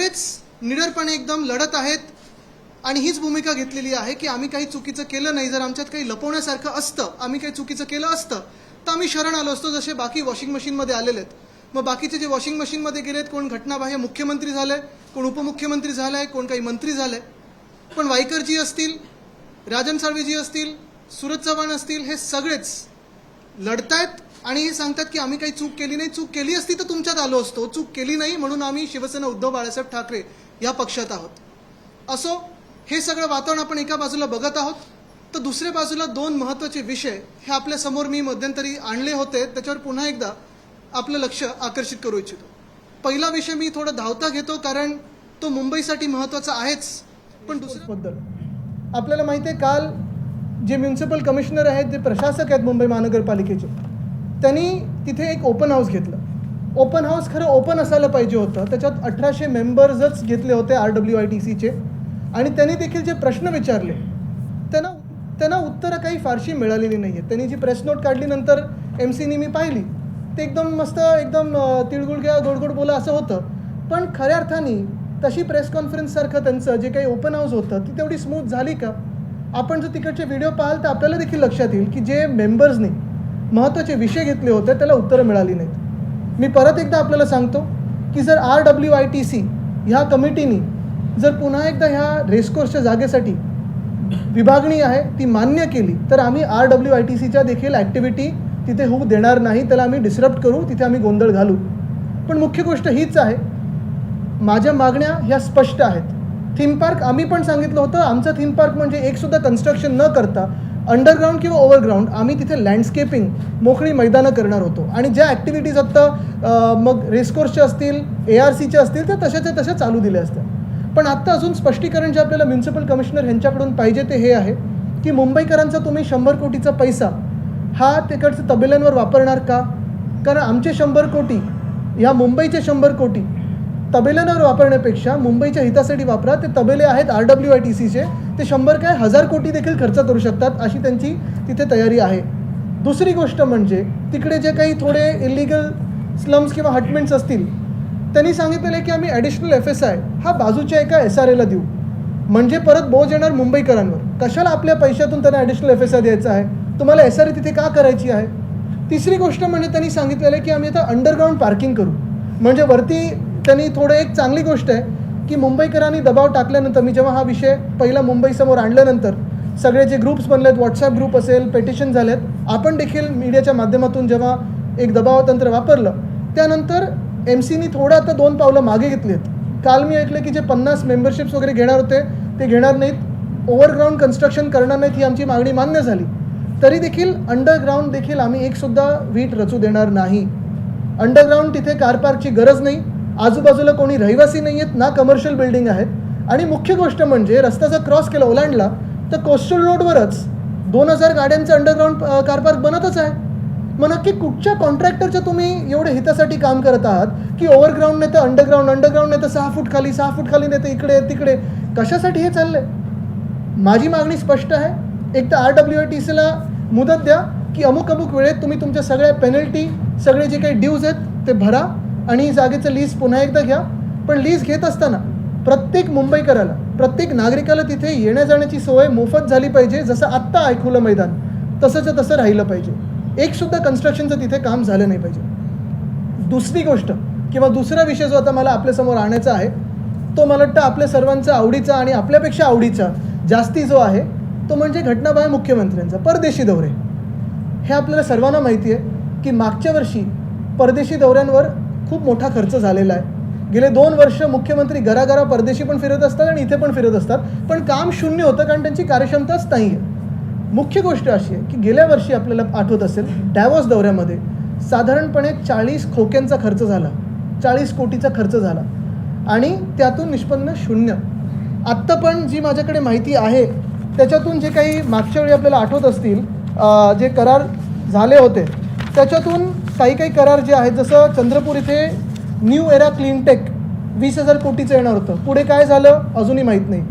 सगळेच निडरपणे एकदम लढत आहेत आणि हीच भूमिका घेतलेली आहे की आम्ही काही चुकीचं केलं नाही. जर आमच्यात काही लपवण्यासारखं असतं आम्ही काही चुकीचं केलं असतं तर आम्ही शरण आलो असतो जसे बाकी वॉशिंग मशीनमध्ये आलेले आहेत. मग बाकीचे जे वॉशिंग मशीनमध्ये गेलेत कोण घटनाबाह्य मुख्यमंत्री झाले कोण उपमुख्यमंत्री झालाय कोण काही मंत्री झाले पण वायकरजी असतील राजन साळवेजी असतील सुरज चव्हाण असतील हे सगळेच लढतायत. आणि हे सांगतात की आम्ही काही चूक केली नाही. चूक केली असती तर तुमच्यात आलो असतो. चूक केली नाही म्हणून आम्ही शिवसेना उद्धव बाळासाहेब ठाकरे या पक्षात आहोत. असो हे सगळं वातावरण आपण एका बाजूला बघत आहोत तर दुसऱ्या बाजूला दोन महत्त्वाचे विषय हे आपल्यासमोर मी मध्यंतरी आणले होते. त्याच्यावर पुन्हा एकदा आपलं लक्ष आकर्षित करू इच्छितो. पहिला विषय मी थोडा धावता घेतो कारण तो मुंबईसाठी महत्त्वाचा आहेच. पण दुसऱ्याबद्दल आपल्याला माहिती आहे काल जे म्युन्सिपल कमिशनर आहेत जे प्रशासक आहेत मुंबई महानगरपालिकेचे त्यांनी तिथे एक ओपन हाऊस घेतलं. ओपन हाऊस खरं ओपन असायला पाहिजे होतं. त्याच्यात अठराशे मेंबर्सच घेतले होते आर डब्ल्यू आय टी सीचे आणि त्यांनी देखील जे प्रश्न विचारले त्यांना त्यांना उत्तरं काही फारशी मिळालेली नाही आहेत त्यांनी जी प्रेस नोट काढली नंतर एम सीनी मी पाहिली. ते एकदम मस्त एकदम तिळगुळ घ्या गोडगोड बोला असं होतं. पण खऱ्या अर्थाने तशी प्रेस कॉन्फरन्ससारखं त्यांचं जे काही ओपन हाऊस होतं ती तेवढी स्मूथ झाली का? आपण जर तिकडचे व्हिडिओ पाहाल तर आपल्याला देखील लक्षात येईल की जे मेंबर्सनी महत्त्वाचे विषय घेतले होते त्याला उत्तरं मिळाली नाहीत. मी परत एकदा आपल्याला सांगतो की जर R W I T C ह्या कमिटीनी जर पुन्हा एकदा ह्या रेसकोर्सच्या जागेसाठी विभागणी आहे ती मान्य केली तर आम्ही आर डब्ल्यू आय टी सीच्या देखील ॲक्टिव्हिटी तिथे होऊ देणार नाही त्याला आम्ही डिस्टर्ब करू तिथे आम्ही गोंधळ घालू. पण मुख्य गोष्ट हीच आहे माझ्या मागण्या ह्या स्पष्ट आहेत. थीम पार्क आम्ही पण सांगितलं होतं आमचं थीम पार्क म्हणजे एकसुद्धा कन्स्ट्रक्शन न करता अंडरग्राऊंड किंवा ओव्हरग्राऊंड आम्ही तिथे लँडस्केपिंग मोकळी मैदानं करणार होतो. आणि ज्या ॲक्टिव्हिटीज आत्ता मग रेसकोर्सच्या असतील ए आर सीच्या असतील त्या तशाच्या तशा चालू दिल्या असत्या. पण आत्ता अजून स्पष्टीकरण जे आपल्याला म्युन्सिपल कमिशनर ह्यांच्याकडून पाहिजे ते हे आहे की मुंबईकरांचा तुम्ही शंभर कोटीचा पैसा हा तिकडच्या तबेल्यांवर वापरणार का? कारण आमचे शंभर कोटी या मुंबईचे शंभर कोटी तबेल्यांवर वापरण्यापेक्षा मुंबईच्या हितासाठी वापरा. ते तबेले आहेत आर डब्ल्यू आय टी सीचे ते शंभर काय हजार कोटी देखील खर्च करू शकतात अशी त्यांची तिथे तयारी आहे. दुसरी गोष्ट म्हणजे तिकडे जे काही थोडे इलिगल स्लम्स किंवा हटमेंट्स असतील त्यांनी सांगितलेलं आहे की आम्ही ॲडिशनल एफ एस आय हा बाजूच्या एका एस आर एला देऊ. म्हणजे परत बोज येणार मुंबईकरांवर. कशाला आपल्या पैशातून त्यांना ॲडिशनल एफ एस आय द्यायचा आहे? तुम्हाला एस आर ए तिथे का करायची आहे? तिसरी गोष्ट म्हणजे त्यांनी सांगितलेलं आहे की आम्ही आता अंडरग्राऊंड पार्किंग करू. म्हणजे वरती त्यांनी थोडं एक चांगली गोष्ट आहे की मुंबईकरांनी दबाव टाकल्यानंतर मी जेव्हा हा विषय पहिला मुंबईसमोर आणल्यानंतर सगळे जे ग्रुप्स बनलेत व्हॉट्सअप ग्रुप असेल पेटिशन झालेत आपण देखील मीडियाच्या माध्यमातून जेव्हा एक दबाव तंत्र वापरलं त्यानंतर एम सीनी थोडं आता दोन पावलं मागे घेतलीत. काल मी ऐकलं की जे पन्नास मेंबरशिप्स वगैरे घेणार होते ते घेणार नाहीत. ओव्हरग्राऊंड कन्स्ट्रक्शन करणार नाहीत ही आमची मागणी मान्य झाली. तरी देखील अंडरग्राऊंड देखील आम्ही एकसुद्धा वीट रचू देणार नाही. अंडरग्राऊंड तिथे कार पार्कची गरज नाही. आजूबाजूला कोणी रहिवासी नाही आहेत ना कमर्शियल बिल्डिंग आहेत. आणि मुख्य गोष्ट म्हणजे रस्ता जर क्रॉस केला ओलांडला तर कोस्टल रोडवरच दोन हजार गाड्यांचं अंडरग्राऊंड कार पार्क बनतच आहे. मग नक्की कुठच्या कॉन्ट्रॅक्टरच्या तुम्ही एवढ्या हितासाठी काम करत आहात की ओव्हरग्राऊंड नाही तर अंडरग्राऊंड अंडरग्राऊंड नाही तर सहा फूट खाली सहा फूट खाली नाही तर इकडे तिकडे? कशासाठी हे चाललंय? माझी मागणी स्पष्ट आहे. एक तर आर डब्ल्यू आय टी सीला मुदत द्या की अमुक अमुक वेळेत तुम्ही तुमच्या सगळ्या पेनल्टी सगळे जे काही ड्यूज आहेत ते भरा. आणि जागेचं लीज पुन्हा एकदा घ्या. पण लीज घेत असताना प्रत्येक मुंबईकराला प्रत्येक नागरिकाला तिथे येण्या जाण्याची सोय मोफत झाली पाहिजे जसं आत्ता ऐकवलं मैदान तसंच तसं राहिलं पाहिजे. एक सुद्धा कन्स्ट्रक्शनचं तिथे काम झालं नाही पाहिजे. दुसरी गोष्ट किंवा दुसरा विषय जो आता मला आपल्यासमोर आणायचा आहे तो मला वाटतं आपल्या सर्वांचा आवडीचा आणि आपल्यापेक्षा आवडीचा जास्ती जो आहे तो म्हणजे घटनाबाह्य मुख्यमंत्र्यांचा परदेशी दौरे. हे आपल्याला सर्वांना माहिती आहे की मागच्या वर्षी परदेशी दौऱ्यांवर खूप मोठा खर्च झालेला आहे. गेले दोन वर्ष मुख्यमंत्री घराघरा परदेशी पण फिरत असतात आणि इथे पण फिरत असतात. पण काम शून्य होतं कारण त्यांची कार्यक्षमताच नाही आहे मुख्य गोष्ट अशी आहे की गेल्या वर्षी आपल्याला आठवत असेल डॅवॉस दौऱ्यामध्ये साधारणपणे चाळीस खोक्यांचा खर्च झाला. चाळीस कोटीचा खर्च झाला. आणि त्यातून निष्पन्न शून्य. आत्ता पण जी माझ्याकडे माहिती आहे त्याच्यातून जे काही मागच्या वेळी आपल्याला आठवत असतील जे करार झाले होते त्याच्यातून काही काही करार जे आहेत जसं चंद्रपूर इथे न्यू एरा क्लीनटेक वीस हजार कोटीचं येणार होतं. पुढे काय झालं? अजूनही माहीत नाही.